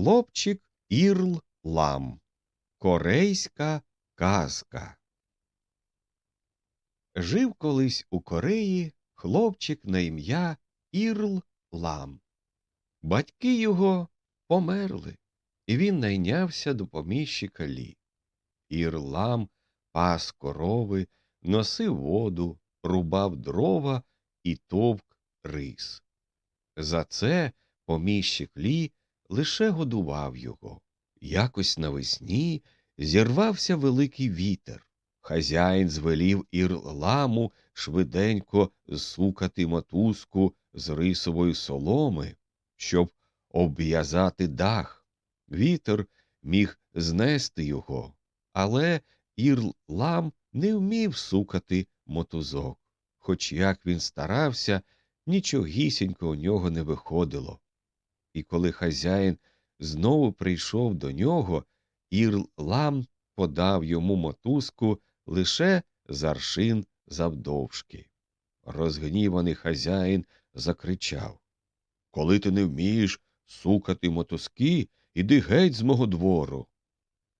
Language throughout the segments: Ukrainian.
Хлопчик Ірл Лам. Корейська казка. Жив колись у Кореї хлопчик на ім'я Ірл Лам. Батьки його померли, і він найнявся до поміщика Лі. Ірл Лам пас корови, носив воду, рубав дрова і товк рис. За це поміщик Лі лише годував його. Якось навесні зірвався великий вітер. Хазяїн звелів ірламу швиденько зсукати мотузку з рисової соломи, щоб обв'язати дах. Вітер міг знести його, але ірлам не вмів сукати мотузок. Хоч як він старався, нічогісінько у нього не виходило. І коли хазяїн знову прийшов до нього, Ірлам подав йому мотузку лише з аршин завдовжки. Розгніваний хазяїн закричав Коли ти не вмієш сукати мотузки, іди геть з мого двору.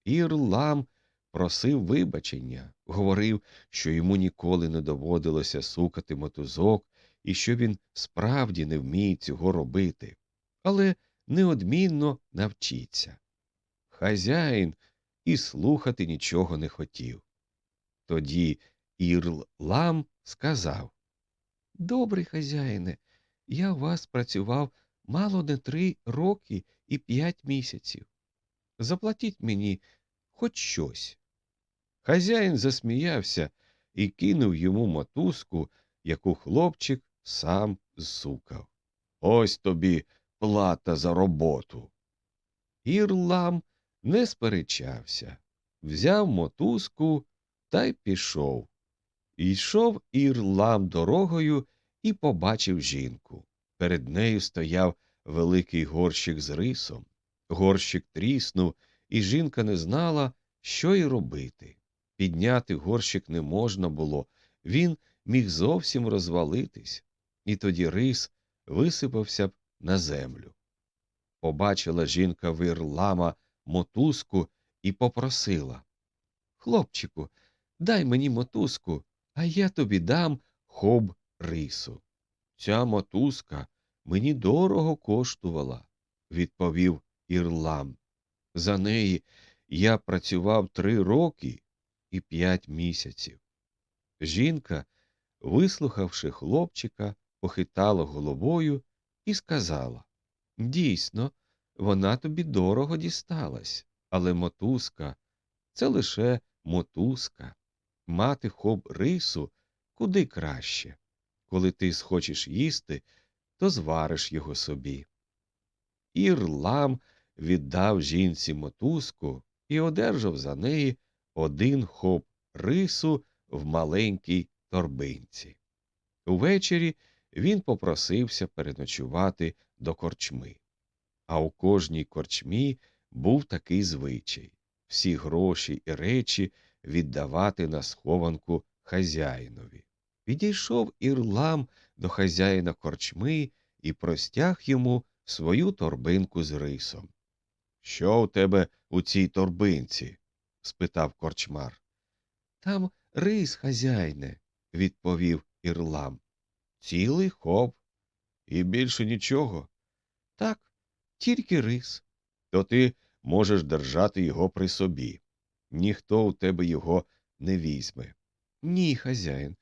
Ірлам просив вибачення, говорив, що йому ніколи не доводилося сукати мотузок і що він справді не вміє цього робити, але неодмінно навчиться. Хазяїн і слухати нічого не хотів. Тоді Ірлам сказав Добрий хазяїне, я у вас працював мало не три роки і п'ять місяців. Заплатіть мені хоч щось. Хазяїн засміявся і кинув йому мотузку, яку хлопчик сам зсукав. Ось тобі плата за роботу. Ірлам не сперечався, взяв мотузку та й пішов. Йшов Ірлам дорогою і побачив жінку. Перед нею стояв великий горщик з рисом. Горщик тріснув, і жінка не знала, що й робити. Підняти горщик не можна було, він міг зовсім розвалитись, і тоді рис висипався б на землю. Побачила жінка вирлама мотузку і попросила Хлопчику, дай мені мотузку, а я тобі дам хоб рису. Ця мотузка мені дорого коштувала, відповів Ірлам. За неї я працював три роки і п'ять місяців. Жінка, вислухавши хлопчика, похитала головою і сказала Дійсно, вона тобі дорого дісталась, але мотузка це лише мотузка. Мати хоб рису куди краще. Коли ти схочеш їсти, то звариш його собі. Ірлам віддав жінці мотузку і одержав за неї один хоп рису в маленькій торбинці. Увечері він попросився переночувати до корчми. А у кожній корчмі був такий звичай всі гроші і речі віддавати на схованку хазяїнові. Підійшов ірлам до хазяїна корчми і простяг йому свою торбинку з рисом. Що у тебе у цій торбинці? спитав корчмар. Там рис, хазяїне, відповів ірлам. Цілий хоп. І більше нічого. Так, тільки рис. То ти можеш держати його при собі. Ніхто у тебе його не візьме. Ні, хазяїн,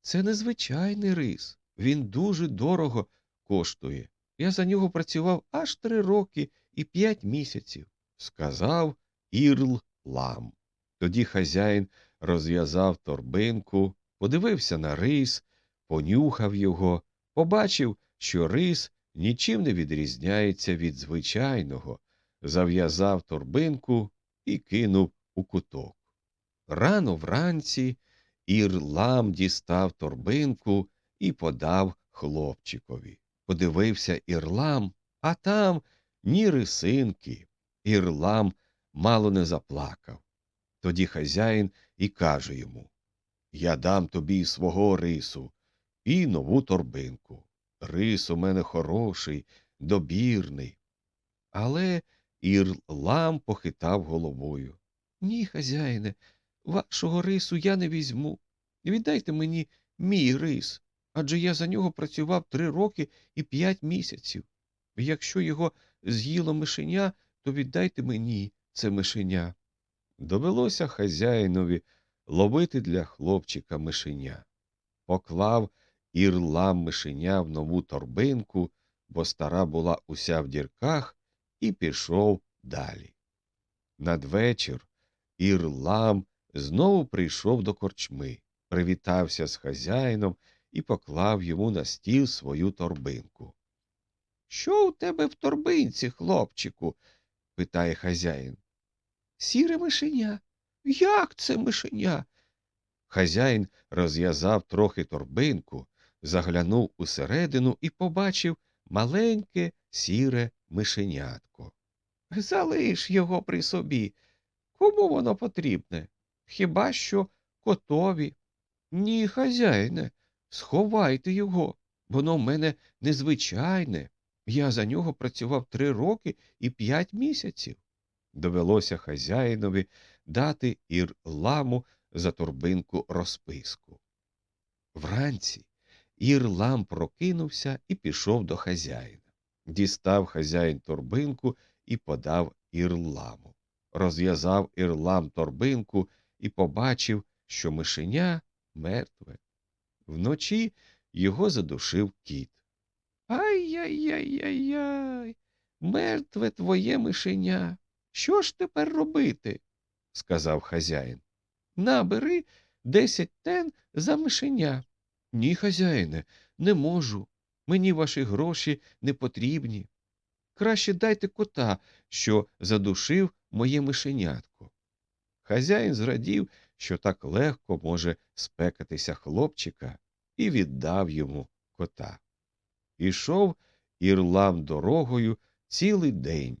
це незвичайний рис. Він дуже дорого коштує. Я за нього працював аж три роки і п'ять місяців, сказав Ірл Лам. Тоді хазяїн розв'язав торбинку, подивився на рис, понюхав його, побачив, що рис нічим не відрізняється від звичайного, зав'язав торбинку і кинув у куток. Рано вранці Ірлам дістав торбинку і подав хлопчикові. Подивився Ірлам, а там ні рисинки. Ірлам мало не заплакав. Тоді хазяїн і каже йому Я дам тобі свого рису і нову торбинку. Рис у мене хороший, добірний. Але Ірлам похитав головою. Ні, хазяїне, вашого рису я не візьму. Віддайте мені мій рис, адже я за нього працював три роки і п'ять місяців. Якщо його з'їло мишеня, то віддайте мені це мишеня. Довелося хазяїнові ловити для хлопчика мишеня. Поклав ірлам мишеня в нову торбинку, бо стара була уся в дірках, і пішов далі. Надвечір Ірлам знову прийшов до корчми, привітався з хазяїном і поклав йому на стіл свою торбинку. Що у тебе в торбинці, хлопчику? питає хазяїн. Сіре мишеня. Як це мишеня? Хазяїн розв'язав трохи торбинку, заглянув усередину і побачив маленьке сіре мишенятко. Залиш його при собі. Кому воно потрібне? Хіба що котові? Ні, хазяїне, сховайте його. Воно в мене незвичайне. Я за нього працював три роки і п'ять місяців. Довелося хазяїнові дати ірламу за торбинку розписку. Вранці Ірлам прокинувся і пішов до хазяїна. Дістав хазяїн торбинку і подав ірламу. Розв'язав ірлам торбинку і побачив, що мишеня мертве. Вночі його задушив кіт. Ай-яй-яй-яй-яй, мертве твоє мишеня. Що ж тепер робити? сказав хазяїн. Набери десять тен за мишеня. Ні, хазяїне, не можу. Мені ваші гроші не потрібні. Краще дайте кота, що задушив моє мишенятко. Хазяїн зрадів, що так легко може спекатися хлопчика, і віддав йому кота. Ішов Ірлам дорогою цілий день,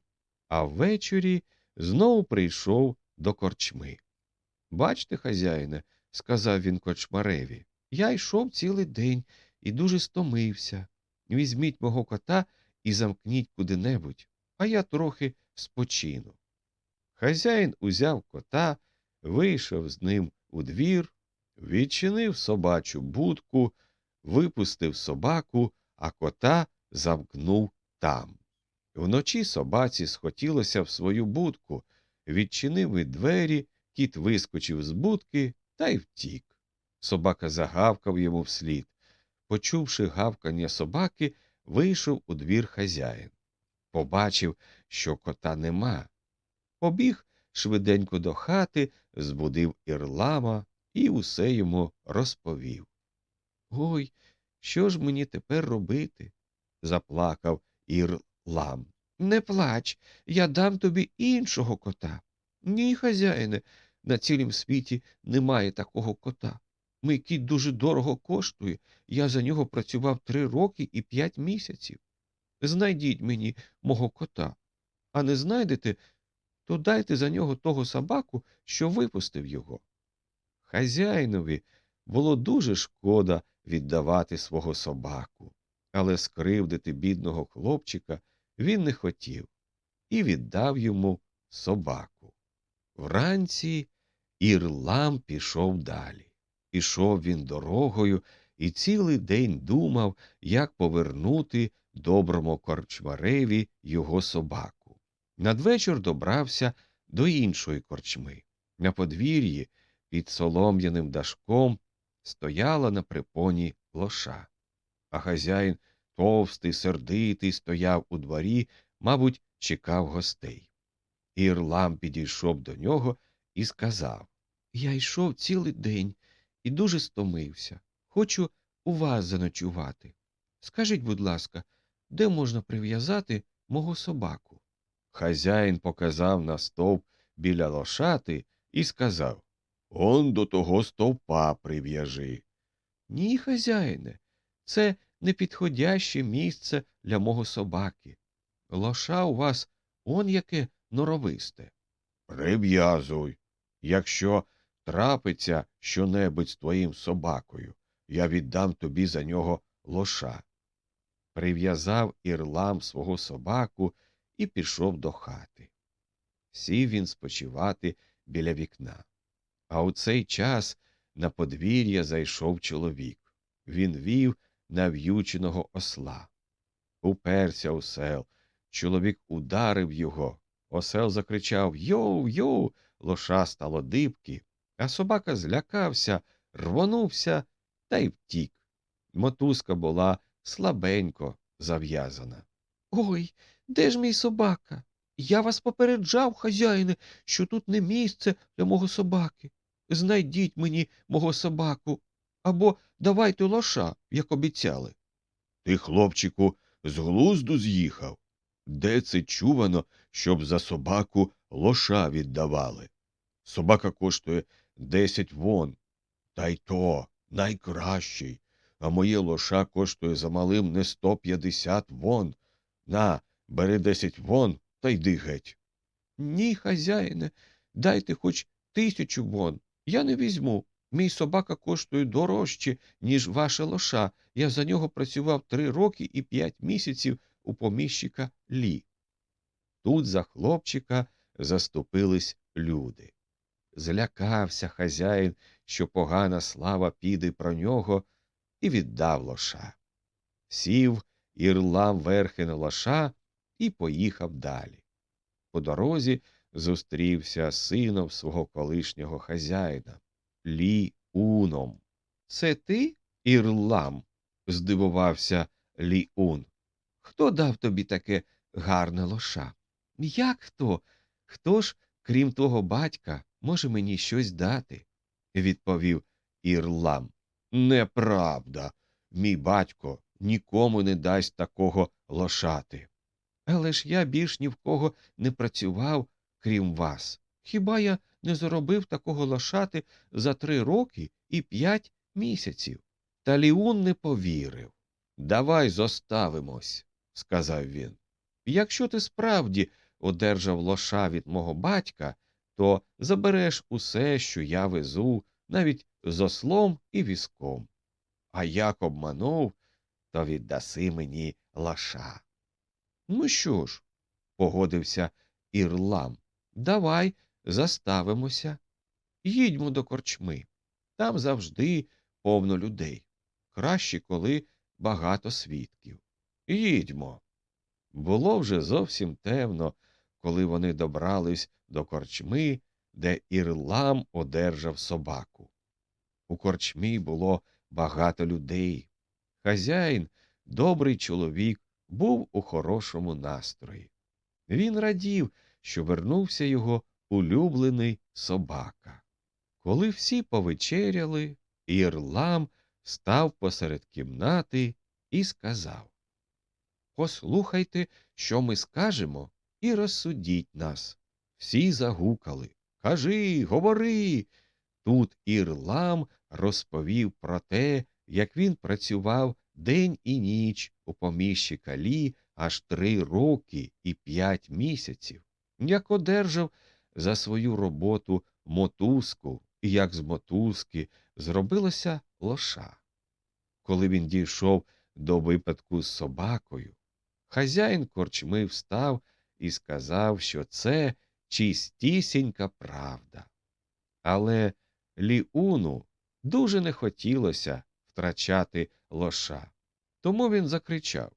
а ввечері знову прийшов до корчми. Бачте, хазяїне, сказав він кочмареві, я йшов цілий день і дуже стомився. Візьміть мого кота і замкніть куди-небудь, а я трохи спочину. Хазяїн узяв кота, вийшов з ним у двір, відчинив собачу будку, випустив собаку, а кота замкнув там. Вночі собаці схотілося в свою будку, відчинив і двері, кіт вискочив з будки та й втік. Собака загавкав йому вслід. Почувши гавкання собаки, вийшов у двір хазяїн. Побачив, що кота нема. Побіг швиденько до хати, збудив ірлама і усе йому розповів. Ой, що ж мені тепер робити? заплакав Ірлам. Не плач, я дам тобі іншого кота. Ні, хазяїне, на цілім світі немає такого кота. Мій кіт дуже дорого коштує, я за нього працював три роки і п'ять місяців. Знайдіть мені мого кота, а не знайдете, то дайте за нього того собаку, що випустив його. Хазяїнові було дуже шкода віддавати свого собаку, але скривдити бідного хлопчика він не хотів і віддав йому собаку. Вранці Ірлам пішов далі. Пішов він дорогою і цілий день думав, як повернути доброму корчмареві його собаку. Надвечір добрався до іншої корчми. На подвір'ї під солом'яним дашком стояла на припоні лоша, а хазяїн товстий, сердитий, стояв у дворі, мабуть, чекав гостей. Ірлам підійшов до нього і сказав Я йшов цілий день і дуже стомився. Хочу у вас заночувати. Скажіть, будь ласка, де можна прив'язати мого собаку? Хазяїн показав на стовп біля лошати і сказав Он до того стовпа прив'яжи. Ні, хазяїне, це непідходяще місце для мого собаки. Лоша у вас он яке норовисте. Прив'язуй. Якщо трапиться щонебудь з твоїм собакою, я віддам тобі за нього лоша. Прив'язав ірлам свого собаку і пішов до хати. Сів він спочивати біля вікна. А у цей час на подвір'я зайшов чоловік. Він вів нав'юченого осла. Уперся осел. Чоловік ударив його. Осел закричав Йоу, йоу. Лоша стало дибки, а собака злякався, рвонувся та й втік. Мотузка була слабенько зав'язана. Ой, де ж мій собака? Я вас попереджав, хазяїне, що тут не місце для мого собаки. Знайдіть мені мого собаку або давайте лоша, як обіцяли. Ти, хлопчику, з глузду з'їхав. Де це чувано, щоб за собаку лоша віддавали? Собака коштує десять вон, та й то найкращий, а моє лоша коштує за малим не сто п'ятдесят вон. На, бери десять вон та йди геть. Ні, хазяїне, дайте хоч тисячу вон. Я не візьму. Мій собака коштує дорожче, ніж ваша лоша. Я за нього працював три роки і п'ять місяців у поміщика Лі. Тут за хлопчика заступились люди. Злякався хазяїн, що погана слава піде про нього, і віддав лоша. Сів ірлам верхи на лоша і поїхав далі. По дорозі зустрівся сином свого колишнього хазяїна Лі Уном. Це ти, Ірлам? здивувався Лі Ун. Хто дав тобі таке гарне лоша? Як хто? Хто ж, крім того батька, може мені щось дати? відповів Ірлам. Неправда. Мій батько нікому не дасть такого лошати. Але ж я більш ні в кого не працював, крім вас. Хіба я не заробив такого лошати за три роки і п'ять місяців? Та Ліун не повірив. Давай зоставимось, сказав він. Якщо ти справді одержав лоша від мого батька, то забереш усе, що я везу, навіть з ослом і візком. А як обманув, то віддаси мені лоша. Ну що ж, погодився Ірлам, давай заставимося. Їдьмо до корчми. Там завжди повно людей. Краще, коли багато свідків. Їдьмо. Було вже зовсім темно, коли вони добрались до корчми, де Ірлам одержав собаку. У корчмі було багато людей. Хазяїн, добрий чоловік, був у хорошому настрої. Він радів, що вернувся його улюблений собака. Коли всі повечеряли, Ірлам став посеред кімнати і сказав Послухайте, що ми скажемо, і розсудіть нас. Всі загукали. Кажи, говори. Тут Ірлам розповів про те, як він працював день і ніч у поміщика Лі аж три роки і п'ять місяців, як одержав за свою роботу мотузку і як з мотузки зробилося лоша. Коли він дійшов до випадку з собакою, хазяїн корчми встав і сказав, що це чистісінька правда. Але Ліуну дуже не хотілося втрачати лоша. Тому він закричав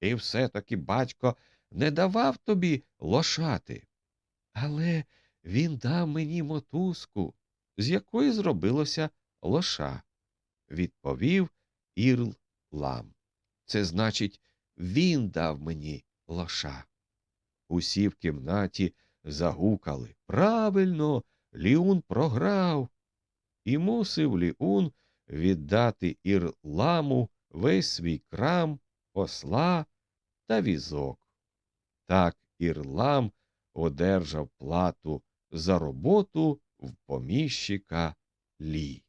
І все таки батько не давав тобі лошати. Але він дав мені мотузку, з якої зробилося лоша, відповів Ірл Лам. Це значить, він дав мені лоша. Усі в кімнаті загукали. Правильно, Ліун програв. І мусив Ліун віддати Ірламу весь свій крам, осла та візок. Так Ірлам одержав плату за роботу в поміщика Лі.